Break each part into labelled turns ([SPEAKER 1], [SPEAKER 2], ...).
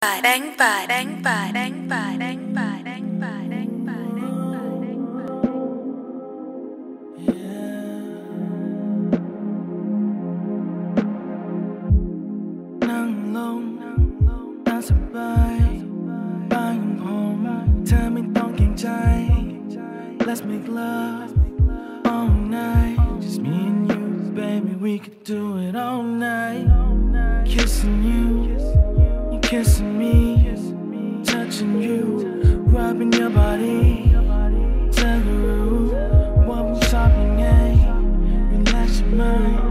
[SPEAKER 1] bang bang bang bang bang bang bang bang Let's make love all night. Just me and you, baby. We could do it all night. Kissing you, you kissing up in your body. 자그루, 원부섭이네. Eh? Relax your mind.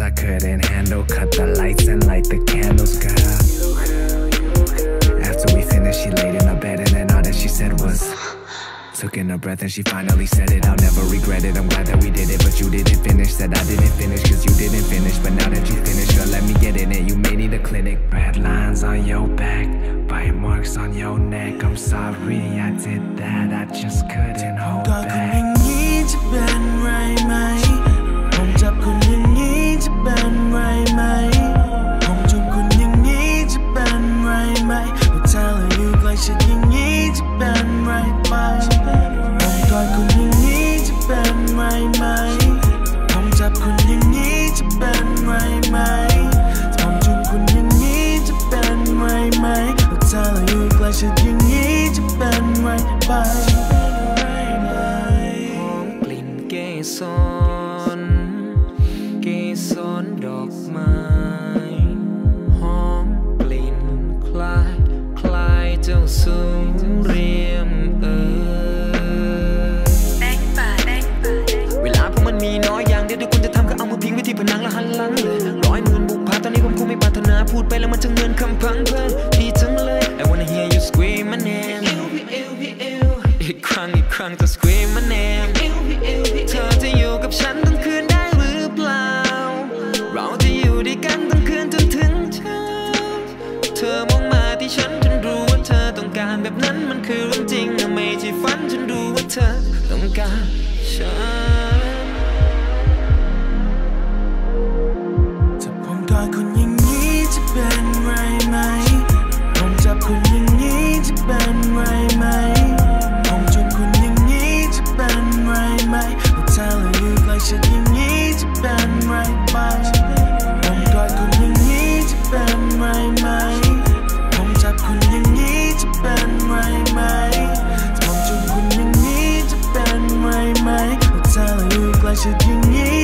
[SPEAKER 2] I couldn't handle. Cut the lights and light the candles, girl. After we finished, she laid in her bed And then all that she said was Took in a breath and she finally said it. I'll never regret it, I'm glad that we did it But you didn't finish, said I didn't finish Cause you didn't finish, but now that you finished Girl, let me get in it, you may need a clinic. Red lines on your back. Bite marks on your neck. I'm sorry I did that, I just couldn't hold back.
[SPEAKER 1] อย่างนี้จะเป็นไรไปกลิ่นเก
[SPEAKER 3] สรเกสรดอกไม้หอมกลิ่นคล้ายคล้ายเจ้าสูงเรียมเอ่ย
[SPEAKER 4] đánh bài đánh bài đánh
[SPEAKER 3] เวลาพวกมันมีน้อยอย่างเดียวที่คุณจะทำก็เอามือพิงไว้ที่ผนังแล้วหันหลังเลยร้อยหมื่นบุกผาตอนนี้ผมคงไม่ปรารถนาพูดไปแล้วมันจะเงินคำพังเพลินดีจัง รั้งอีกครั้งจะ scream my name เธอจะอยู่กับฉันทั้งคืนได้หรือเปล่า เราจะอยู่ด้วยกันทั้งคืนจนถึงเช้าเธอมองมาที่ฉันฉันรู้ว่าเธอต้องการแบบนั้นมันคือเรื่องจริงนะไม่ใช่ฝันฉันรู้ว่าเธอต้องการฉัน